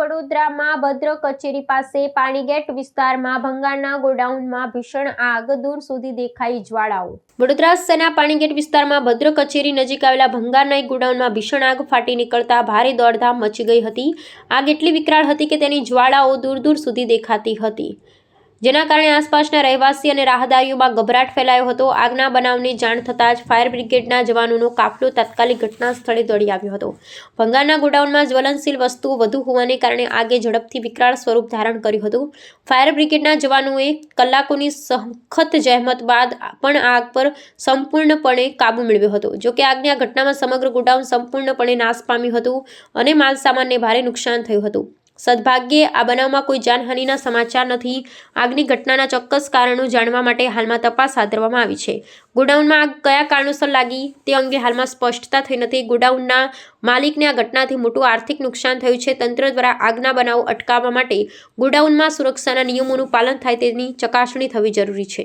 વડોદરામાં ભદ્ર કચેરી પાસે પાણીગેટ વિસ્તારમાં ભંગારના ગોડાઉનમાં ભીષણ આગ. દૂર સુધી દેખાઈ જ્વાળાઓ. વડોદરા શહેરના પાણીગેટ વિસ્તારમાં ભદ્ર કચેરી નજીક આવેલા ભંગારના એક ગોડાઉનમાં ભીષણ આગ ફાટી નીકળતા ભારે દોડધામ મચી ગઈ હતી. આગ એટલી વિકરાળ હતી કે તેની જ્વાળાઓ દૂર દૂર સુધી દેખાતી હતી. જેના કારણે આસપાસના રહેવાસી અને રાહદારીઓમાં ગભરાટ ફેલાયો હતો. આગના બનાવની જાણ થતાં જ ફાયર બ્રિગેડના જવાનોનો કાફલો તાત્કાલિક ઘટના સ્થળે દોડી આવ્યો હતો. ભંગારના ગોડાઉનમાં જ્વલનશીલ વસ્તુઓ વધુ હોવાને કારણે આગે ઝડપથી વિકરાળ સ્વરૂપ ધારણ કર્યું હતું. ફાયર બ્રિગેડના જવાનોએ કલાકોની સખત જહેમત બાદ પણ આગ પર સંપૂર્ણપણે કાબૂ મેળવ્યો હતો. જોકે આગની આ ઘટનામાં સમગ્ર ગોડાઉન સંપૂર્ણપણે નાશ પામ્યું હતું અને માલસામાનને ભારે નુકસાન થયું હતું. સદભાગ્યે આ બનાવમાં કોઈ જાનહાનિના સમાચાર નથી. આગની ઘટનાના ચોક્કસ કારણો જાણવા માટે હાલમાં તપાસ હાથ ધરવામાં આવી છે. ગોડાઉનમાં આગ કયા કારણોસર લાગી તે અંગે હાલમાં સ્પષ્ટતા થઈ નથી. ગોડાઉનના માલિકને આ ઘટનાથી મોટું આર્થિક નુકસાન થયું છે. તંત્ર દ્વારા આગના બનાવો અટકાવવા માટે ગોડાઉનમાં સુરક્ષાના નિયમોનું પાલન થાય તેની ચકાસણી થવી જરૂરી છે.